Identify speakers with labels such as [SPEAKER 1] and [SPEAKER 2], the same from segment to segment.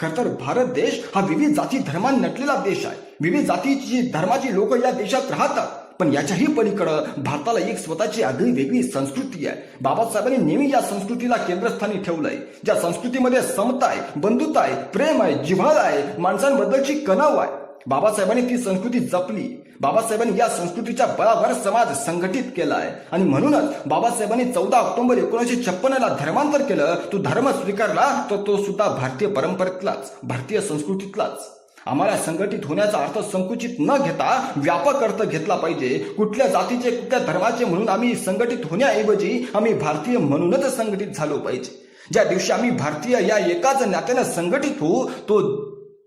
[SPEAKER 1] खर तर भारत देश हा विविध जाती धर्मान नटलेला देश आहे. विविध जातीची धर्माची लोक या देशात राहतात. पण याच्याही पलीकडं भारताला एक स्वतःची आगळी वेगळी संस्कृती आहे. बाबासाहेबांनी नेहमी या संस्कृतीला केंद्रस्थानी ठेवलंय. ज्या संस्कृतीमध्ये समता आहे बंधुता आहे प्रेम आहे जिव्हाळा आहे माणसांबद्दलची कणाव आहे. बाबासाहेबांनी ती संस्कृती जपली. बाबासाहेबांनी या संस्कृतीच्या बळावर समाज संघटित केला आहे आणि म्हणूनच बाबासाहेबांनी चौदा ऑक्टोबर एकोणीसशे छप्पनला धर्मांतर केलं. तो धर्म स्वीकारला तर तो सुद्धा भारतीय परंपरेतलाच भारतीय संस्कृतीतलाच. आम्हाला संघटित होण्याचा अर्थ संकुचित न घेता व्यापक अर्थ घेतला पाहिजे. कुठल्या जातीचे कुठल्या धर्माचे म्हणून आम्ही संघटित होण्याऐवजी आम्ही भारतीय म्हणूनच संघटित झालो पाहिजे. ज्या दिवशी आम्ही भारतीय या एकाच नात्यानं संघटित होऊ तो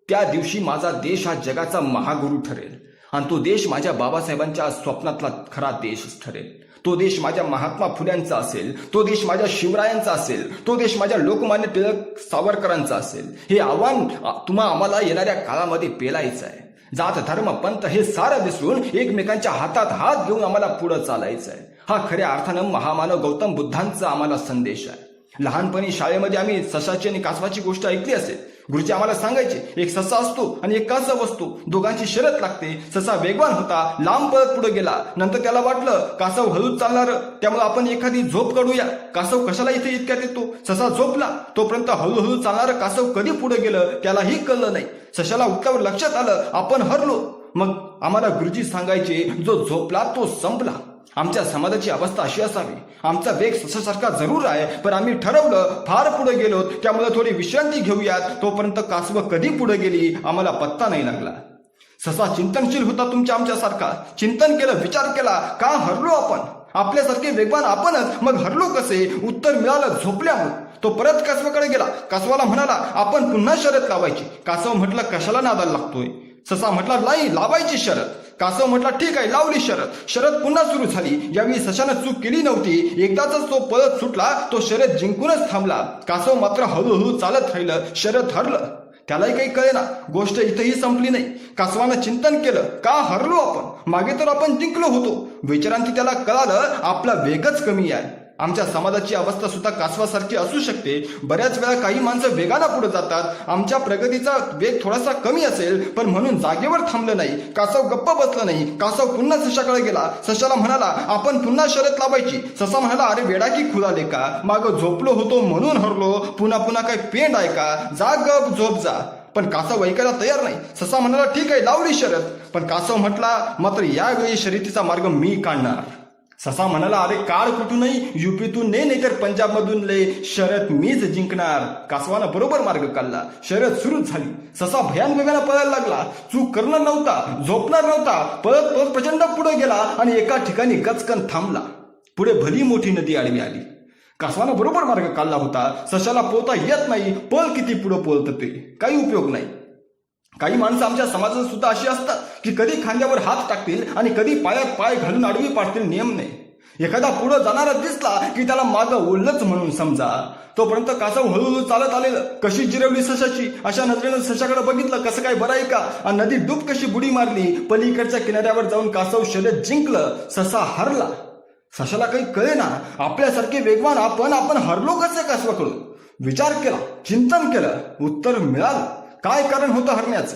[SPEAKER 1] त्या दिवशी माझा देश हा जगाचा महागुरु ठरेल. आणि तो देश माझ्या बाबासाहेबांच्या स्वप्नातला खरा देश ठरेल. तो देश माझ्या महात्मा फुल्यांचा असेल. तो देश माझ्या शिवरायांचा असेल. तो देश माझ्या लोकमान्य टिळक सावरकरांचा असेल. हे आव्हान तुम्हा आम्हाला येणाऱ्या काळामध्ये पेलायचं आहे. जात धर्म पंथ हे सारं विसरून एकमेकांच्या हातात हात घेऊन आम्हाला पुढं चालायचं आहे. हा खऱ्या अर्थानं महामानव गौतम बुद्धांचा आम्हाला संदेश आहे. लहानपणी शाळेमध्ये आम्ही ससाची आणि कासवाची गोष्ट ऐकली असेल. गुरुजी आम्हाला सांगायचे एक ससा असतो आणि एक कासव असतो दोघांची शरत लागते ससा वेगवान होता लांब पळत पुढे गेला. नंतर त्याला वाटलं कासव हळूच चालणार त्यामुळे आपण एखादी झोप काढूया. कासव कशाला इथे इतक्यात येतो? ससा झोपला. तोपर्यंत हळूहळू चालणार कासव कधी पुढे गेलं त्यालाही कळलं नाही. सशाला उठल्यावर लक्षात आलं आपण हरलो. मग आम्हाला गुरुजी सांगायचे जो झोपला तो संपला. आमच्या समाजाची अवस्था अशी असावी. आमचा वेग ससासारखा जरूर आहे पण आम्ही ठरवलं फार पुढे गेलो त्यामुळे थोडी विश्रांती घेऊयात. तोपर्यंत कासव कधी पुढे गेली आम्हाला पत्ता नाही लागला. ससा चिंतनशील होता तुमच्या आमच्यासारखा. चिंतन केलं विचार केला का हरलो आपण? आपल्यासारखे वेगवान आपणच मग हरलो कसे? उत्तर मिळालं झोपल्यामुळे. तो परत कासवाकडे गेला. कासवाला म्हणाला आपण पुन्हा शरत लावायची. कासव म्हटलं कशाला नादाला लागतोय? ससा म्हटला नाही लावायची शरत कासव म्हटला ठीक आहे लावली शरत शरद पुन्हा सुरू झाली. यावेळी सशानं चूक केली नव्हती एकदाच तो पळत सुटला तो शरद जिंकूनच थांबला. कासव मात्र हळूहळू चालत राहिलं. शरद हरलं. त्यालाही काही कळेना. गोष्ट इथंही संपली नाही. कासवानं चिंतन केलं. का हरलो आपण? मागे तर आपण जिंकलो होतो. विचारांती त्याला कळालं आपला वेगच कमी आहे. आमच्या समाजाची अवस्था सुद्धा कासवासारखी असू शकते. बऱ्याच वेळा काही माणसं वेगानं पुढे जातात. आमच्या प्रगतीचा वेग थोडासा कमी असेल पण म्हणून जागेवर थांबलं नाही. कासव गप्प बसलं नाही. कासव पुन्हा सशाकडे गेला. सशाला म्हणाला आपण पुन्हा शरत लावायची. ससा म्हणाला अरे वेडा की खुलाले का? माग झोपलो होतो म्हणून हरलो. पुन्हा पुन्हा काय पेंड आहे का? जा गप झोप जा. पण कासव ऐकायला तयार नाही. ससा म्हणाला ठीक आहे लावली शरत पण कासव म्हटला मात्र यावेळी शर्यतीचा मार्ग मी काढणार. ससा म्हणाला अरे काळ कुठूनही युपीतून ने नाही तर पंजाब मधून ले शरद मीच जिंकणार. कासवानं बरोबर मार्ग काढला. शरद सुरू झाली. ससा भयान वेगानं पळायला लागला. चूक करणार नव्हता झोपणार नव्हता. पळत पळत प्रचंड पुढे गेला आणि एका ठिकाणी गचकन थांबला. पुढे भली मोठी नदी आडवी आली. कासवानं बरोबर मार्ग काढला होता. सशाला पोहता येत नाही. पळ किती पुढं पोलत ते? काही उपयोग नाही. काही माणसं आमच्या समाजात सुद्धा अशी असतात की कधी खांद्यावर हात टाकतील आणि कधी पायात पाय घालून आडवी पाडतील नियम नाही. एखादा पुढं जाणारा दिसला की त्याला मागं ओढलंच म्हणून समजा. तोपर्यंत कासव हळूहळू चालत आलेलं कशी जिरवली सशाची अशा नजरेनं सशाकडे बघितलं कसं काय बरं आहे का? आणि नदी डूब कशी बुडी मारली पलीकडच्या किनाऱ्यावर जाऊन कासव शर्यत जिंकलं ससा हरला. सशाला काही कळे ना आपल्यासारखे वेगवान आपण आपण हरलो कसं कासवाकडून? विचार केला चिंतन केलं उत्तर मिळालं. काय कारण होतं हरण्याचं?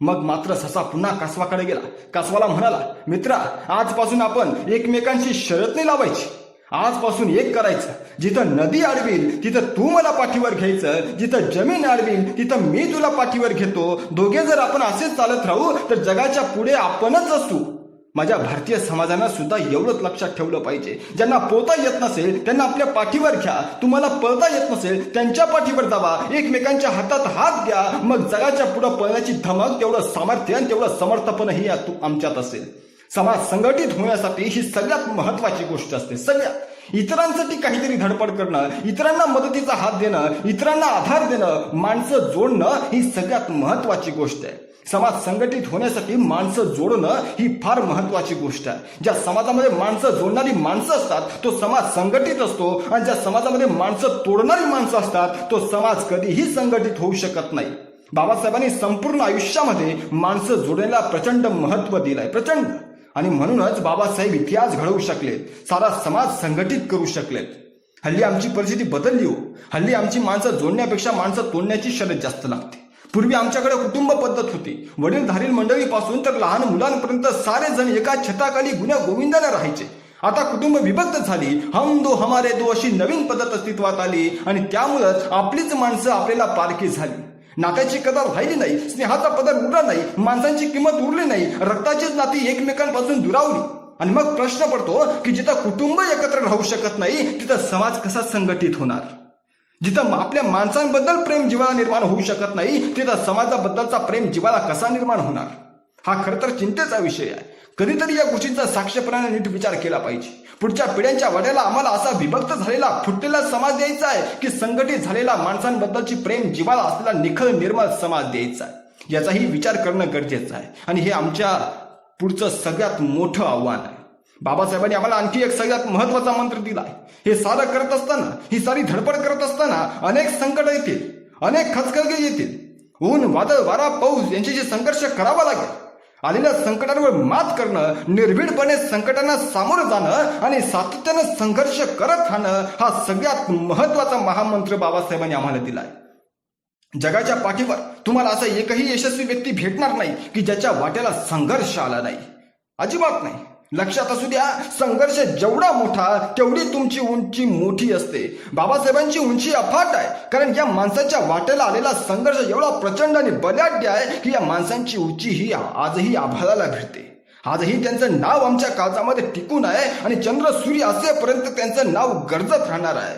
[SPEAKER 1] मग मात्र ससा पुन्हा कासवाकडे गेला. कासवाला म्हणाला मित्रा आजपासून आपण एकमेकांशी शरत नाही लावायची. आजपासून एक करायचं. जिथं नदी अडवील तिथं तू मला पाठीवर घ्यायचं. जिथं जमीन अडवील तिथं मी तुला पाठीवर घेतो. दोघे जर आपण असेच चालत राहू तर जगाच्या पुढे आपणच असू. माझ्या भारतीय समाजानं सुद्धा एवढंच लक्षात ठेवलं पाहिजे. ज्यांना पोहता येत नसेल त्यांना आपल्या पाठीवर घ्या. तुम्हाला पळता येत नसेल त्यांच्या पाठीवर जावा. एकमेकांच्या हातात हात द्या. मग जगाच्या पुढे पळण्याची धमक तेवढं सामर्थ्य आणि तेवढं समर्थपणही आमच्यात असेल. समाज संघटित होण्यासाठी ही सगळ्यात महत्वाची गोष्ट असते. सगळ्यात इतरांसाठी काहीतरी धडपड करणं इतरांना मदतीचा हात देणं इतरांना आधार देणं माणसं जोडणं ही सगळ्यात महत्वाची गोष्ट आहे. समाज संघटित होण्यासाठी माणसं जोडणं ही फार महत्वाची गोष्ट आहे. ज्या समाजामध्ये माणसं जोडणारी माणसं असतात तो समाज संघटित असतो आणि ज्या समाजामध्ये माणसं तोडणारी माणसं असतात तो समाज कधीही संघटित होऊ शकत नाही. बाबासाहेबांनी संपूर्ण आयुष्यामध्ये माणसं जोडण्याला प्रचंड महत्त्व दिलंय प्रचंड. आणि म्हणूनच बाबासाहेब इतिहास घडवू शकलेत सारा समाज संघटित करू शकलेत. हल्ली आमची परिस्थिती बदलली हो. हल्ली आमची माणसं जोडण्यापेक्षा माणसं तोडण्याची शर्यत जास्त लागते. पूर्वी आमच्याकडे कुटुंब पद्धत होती. वडीलधारील मंडळीपासून तर लहान मुलांपर्यंत सारे जण एका छताखाली गुन्हा गोविंदाने राहायचे. आता कुटुंब विभक्त झाली. हम दो हमारे दो अशी नवीन पद्धत अस्तित्वात आली आणि त्यामुळंच आपलीच माणसं आपल्याला पारखी झाली. नात्याची कदर राहिली नाही स्नेहाचा पदर उरला नाही माणसांची किंमत उरली नाही रक्ताचीच नाती एकमेकांपासून दुरावली. आणि मग प्रश्न पडतो की जिथं कुटुंब एकत्र राहू शकत नाही तिथं समाज कसा संघटित होणार? जिथं आपल्या माणसांबद्दल प्रेम जीवाला निर्माण होऊ शकत नाही तिथं समाजाबद्दलचा प्रेम जीवाला कसा निर्माण होणार? हा खरं तर चिंतेचा विषय आहे. कधीतरी या गोष्टींचा साक्षपणाने नीट विचार केला पाहिजे. पुढच्या पिढ्यांच्या वाट्याला आम्हाला असा विभक्त झालेला फुटलेला समाज द्यायचा आहे की संघटित झालेला माणसांबद्दलची प्रेम जीवाला असलेला निखळ निर्मळ समाज द्यायचा आहे. याचाही विचार करणं गरजेचं आहे. आणि हे आमच्या पुढचं सगळ्यात मोठं आव्हान आहे. बाबासाहेबांनी आम्हाला आणखी एक सगळ्यात महत्त्वाचा मंत्र दिला हे सारं करत असताना ही सारी धडपड करत असताना अनेक संकट येतील अनेक खचखलगे येतील. ऊन वादळ वारा पाऊस यांच्याशी संघर्ष करावा लागेल. आलेल्या संकटांवर मात करणं निर्भीडपणे संकटांना सामोरं जाणं आणि सातत्यानं संघर्ष करत राहणं हा सगळ्यात महत्त्वाचा महामंत्र बाबासाहेबांनी आम्हाला दिलाय. जगाच्या पाठीवर तुम्हाला असा एकही यशस्वी व्यक्ती भेटणार नाही की ज्याच्या वाट्याला संघर्ष आला नाही. अजिबात नाही. लक्षात असू द्या संघर्ष जेवढा मोठा तेवढी तुमची उंची मोठी असते. बाबासाहेबांची उंची अफाट आहे. कारण या माणसाच्या वाट्याला आलेला संघर्ष एवढा प्रचंड आणि बलाढ्य आहे की या माणसांची उंची ही आजही आभाळाला भिडते. आजही त्यांचं नाव आमच्या काळजामध्ये टिकून आहे आणि चंद्र सूर्य असेपर्यंत त्यांचं नाव गरजत राहणार आहे.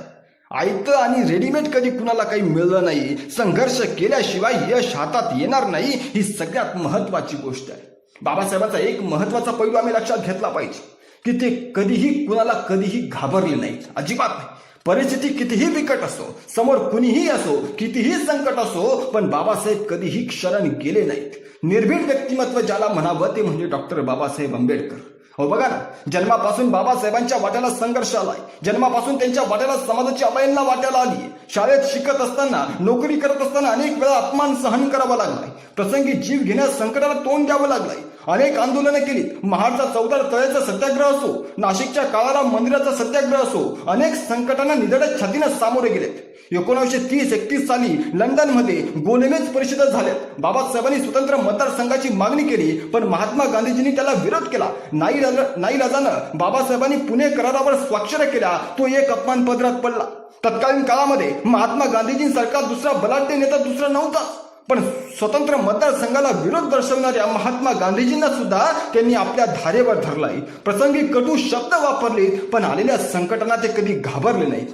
[SPEAKER 1] आयतं आणि रेडीमेड कधी कुणाला काही मिळलं नाही. संघर्ष केल्याशिवाय यश हातात येणार नाही. ही सगळ्यात महत्वाची गोष्ट आहे. बाबासाहेबांचा एक महत्त्वाचा पैलू आम्ही लक्षात घेतला पाहिजे. की ते कधीही कुणाला कधीही घाबरले नाहीत. अजिबात नाही. परिस्थिती कितीही बिकट असो समोर कुणीही असो कितीही संकट असो पण बाबासाहेब कधीही क्षरण गेले नाहीत. निर्भीड व्यक्तिमत्व ज्याला म्हणावं ते म्हणजे डॉक्टर बाबासाहेब आंबेडकर. हो बघा ना. जन्मापासून बाबासाहेबांच्या वाट्याला संघर्ष आलाय. जन्मापासून त्यांच्या वाट्याला समाजाची अवहेलना वाट्याला आली शाळेत शिकत असताना नोकरी करत असताना अनेक वेळा अपमान सहन करावा लागलाय. प्रसंगी जीव घेण्यास संकटाला तोंड द्यावं लागलाय. अनेक आंदोलनं केली महाडचा चौदार तळ्याचा सत्याग्रह असो नाशिकच्या काळाला मंदिराचा सत्याग्रह असो अनेक संकटांना निधडक छातीनं सामोरे गेलेत. एकोणीसशे तीस एकतीस साली लंडनमध्ये गोलमेज परिषदा झाल्यात बाबासाहेबांनी स्वतंत्र मतदारसंघाची मागणी केली पण महात्मा गांधीजींनी त्याला विरोध केला. नाही नाईलाजानं बाबासाहेबांनी पुणे करारावर स्वाक्षऱ्या केल्या. तो एक अपमान पदरात पडला. तत्कालीन काळामध्ये महात्मा गांधीजींसारखा दुसरा बलाढ्य नेता दुसरा नव्हता. पण स्वतंत्र मतदारसंघाला विरोध दर्शवणाऱ्या महात्मा गांधीजींना सुद्धा त्यांनी आपल्या धारेवर धरलाय. प्रसंगी कटू शब्द वापरले पण आलेल्या संकटांना ते कधी घाबरले नाहीत.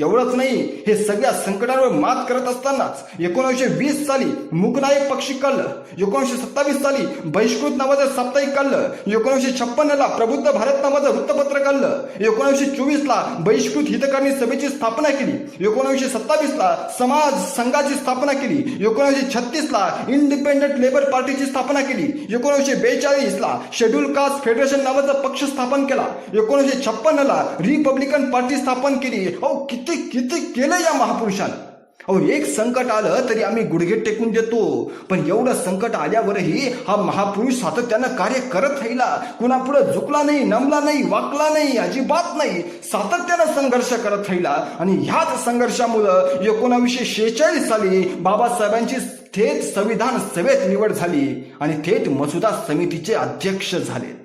[SPEAKER 1] एवढंच नाही हे सगळ्या संकटांवर मात करत असतानाच एकोणीसशे वीस साली मुकनायक पक्षी काढलं एकोणीसशे सत्तावीस साली बहिष्कृत नावाचं साप्ताहिक काढलं एकोणीसशे छप्पन्नला प्रबुद्ध भारत नावाचं वृत्तपत्र काढलं एकोणीसशे चोवीसला बहिष्कृत हितकारणी सभेची स्थापना केली एकोणीसशे सत्तावीसला समाज संघाची स्थापना केली एकोणीसशे छत्तीसला इंडिपेंडंट लेबर पार्टीची स्थापना केली एकोणीसशे बेचाळीसला शेड्यूल कास्ट फेडरेशन नावाचा पक्ष स्थापन केला एकोणीसशे छप्पन्नला रिपब्लिकन पार्टी स्थापन केली. अहो किती किती केलं या महापुरुषानं? अहो एक संकट आलं तरी आम्ही गुडघे टेकून देतो. पण एवढं संकट आल्यावरही हा महापुरुष सातत्यानं कार्य करत राहिला. कुणापुढे झुकला नाही नमला नाही वाकला नाही अजिबात नाही. सातत्यानं संघर्ष करत राहिला. आणि ह्याच संघर्षामुळं एकोणावीसशे शेहेचाळीस साली बाबासाहेबांची थेट संविधान सभेत निवड झाली. आणि थेट मसुदा समितीचे अध्यक्ष झालेत.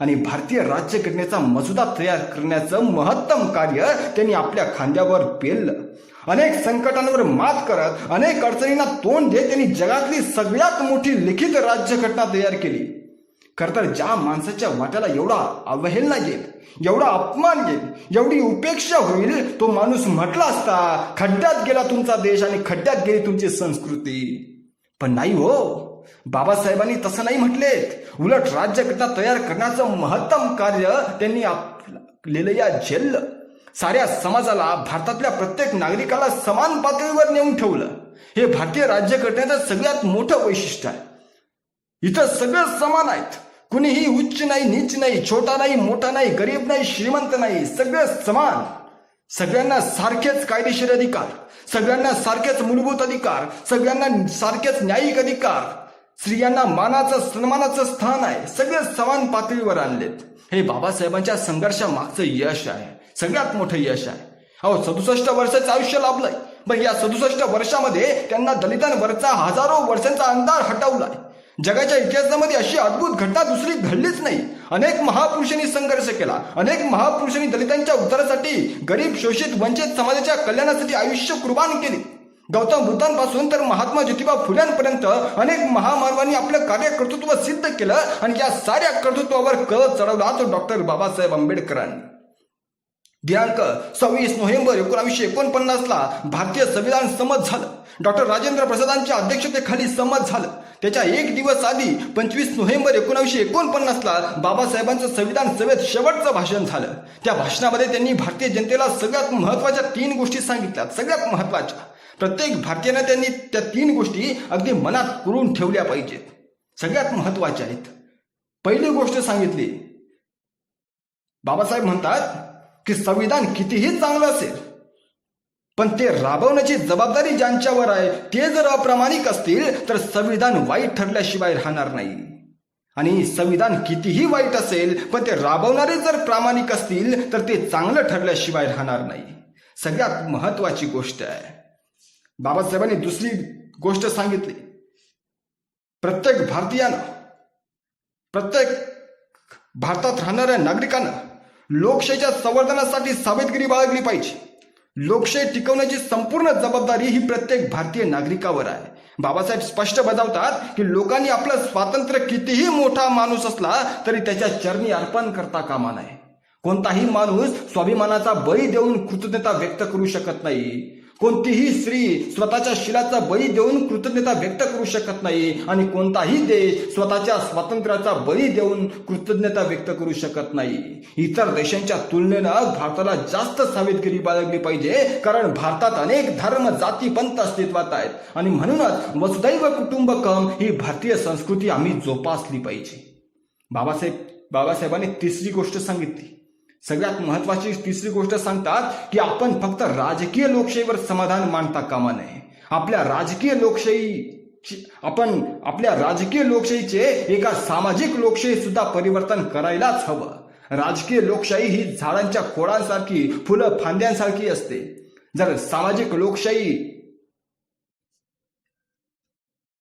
[SPEAKER 1] आणि भारतीय राज्यघटनेचा मसुदा तयार करण्याचं महत्तम कार्य त्यांनी आपल्या खांद्यावर पेललं. अनेक संकटांवर मात करत अनेक अडचणींना तोंड देत त्यांनी जगातली सगळ्यात मोठी लिखित राज्यघटना तयार केली. खर तर ज्या माणसाच्या वाट्याला एवढा अवहेलना येईल एवढा अपमान येईल एवढी उपेक्षा होईल तो माणूस म्हटला असता खड्ड्यात गेला तुमचा देश आणि खड्ड्यात गेली तुमची संस्कृती. पण नाही हो बाबासाहेबांनी तसं नाही म्हटलेत. उलट राज्यघटना तयार करण्याचं महत्तम कार्य त्यांनी आपलेलं या झेललं साऱ्या समाजाला भारतातल्या प्रत्येक नागरिकाला समान पातळीवर नेऊन ठेवलं. हे भारतीय राज्यघटनेचं सगळ्यात मोठं वैशिष्ट्य आहे. इथं सगळं समान आहेत. कुणीही उच्च नाही नीच नाही छोटा नाही मोठा नाही गरीब नाही श्रीमंत नाही सगळं समान. सगळ्यांना सारखेच कायदेशीर अधिकार सगळ्यांना सारखेच मूलभूत अधिकार सगळ्यांना सारखेच न्यायिक अधिकार स्त्रियांना मानाचं सन्मानाचं स्थान आहे. सगळे समान पातळीवर आणलेत. हे बाबासाहेबांच्या संघर्षामागचं यश आहे. सगळ्यात मोठं यश आहे. अहो सदुसष्ट वर्षाचं आयुष्य लाभलंय. पण या सदुसष्ट वर्षामध्ये त्यांना दलितांवरचा हजारो वर्षांचा अंधार हटवलाय. जगाच्या इतिहासामध्ये अशी अद्भुत घटना दुसरी घडलीच नाही. अनेक महापुरुषांनी संघर्ष केला. अनेक महापुरुषांनी दलितांच्या उद्धारासाठी गरीब शोषित वंचित समाजाच्या कल्याणासाठी आयुष्य कुर्बान केले. गौतम बुद्धांपासून तर महात्मा ज्योतिबा फुल्यांपर्यंत अनेक महामानवांनी आपलं कार्य कर्तृत्व सिद्ध केलं आणि या साऱ्या कर्तृत्वावर कळ चढवला तो डॉक्टर बाबासाहेब आंबेडकरांनी. दिनांक सव्वीस नोव्हेंबर एकोणावीसशे एकोणपन्नासला भारतीय संविधान संमत झालं. डॉक्टर राजेंद्र प्रसादांच्या अध्यक्षतेखाली संमत झालं. त्याच्या एक दिवस आधी पंचवीस नोव्हेंबर एकोणावीसशे एकोणपन्नासला बाबासाहेबांचं संविधान सभेत शेवटचं भाषण झालं. त्या भाषणामध्ये त्यांनी भारतीय जनतेला सगळ्यात महत्त्वाच्या तीन गोष्टी सांगितल्या. सगळ्यात महत्त्वाच्या प्रत्येक भारतीयानं त्यांनी त्या तीन गोष्टी अगदी मनात करून ठेवल्या पाहिजेत. सगळ्यात महत्त्वाच्या आहेत. पहिली गोष्ट सांगितली. बाबासाहेब म्हणतात की संविधान कितीही चांगलं असेल पण ते राबवण्याची जबाबदारी ज्यांच्यावर आहे ते जर अप्रामाणिक असतील तर संविधान वाईट ठरल्याशिवाय राहणार नाही. आणि संविधान कितीही वाईट असेल पण ते राबवणारे जर प्रामाणिक असतील तर ते चांगलं ठरल्याशिवाय राहणार नाही. सगळ्यात महत्वाची गोष्ट आहे. बाबासाहेबांनी दुसरी गोष्ट सांगितली. प्रत्येक भारतीयानं प्रत्येक भारतात राहणाऱ्या नागरिकांना लोकशाहीच्या संवर्धनासाठी सावधगिरी बाळगली पाहिजे. लोकशाही टिकवण्याची संपूर्ण जबाबदारी ही प्रत्येक भारतीय नागरिकावर आहे. बाबासाहेब स्पष्ट बजावतात की लोकांनी आपलं स्वातंत्र्य कितीही मोठा माणूस असला तरी त्याच्या चरणी अर्पण करता कामा नये. कोणताही माणूस स्वाभिमानाचा बळी देऊन कृतज्ञता व्यक्त करू शकत नाही. कोणतीही स्त्री स्वतःच्या शिलाचा बळी देऊन कृतज्ञता व्यक्त करू शकत नाही आणि कोणताही देश स्वतःच्या स्वातंत्र्याचा बळी देऊन कृतज्ञता व्यक्त करू शकत नाही. इतर देशांच्या तुलनेनं भारताला जास्त सावधगिरी बाळगली पाहिजे कारण भारतात अनेक धर्म जाती पंत अस्तित्वात आहेत. आणि म्हणूनच वसुदैव कुटुंबकम ही भारतीय संस्कृती आम्ही जोपासली पाहिजे. बाबासाहेब बाबासाहेबांनी तिसरी गोष्ट सांगितली. सगळ्यात महत्वाची तिसरी गोष्ट सांगतात की आपण फक्त राजकीय लोकशाहीवर समाधान मानता कामा नये. आपल्या राजकीय लोकशाही आपण आपल्या राजकीय लोकशाहीचे एका सामाजिक लोकशाही सुद्धा परिवर्तन करायलाच हवं. राजकीय लोकशाही ही झाडांच्या खोडांसारखी फुलं फांद्यांसारखी असते. जर सामाजिक लोकशाही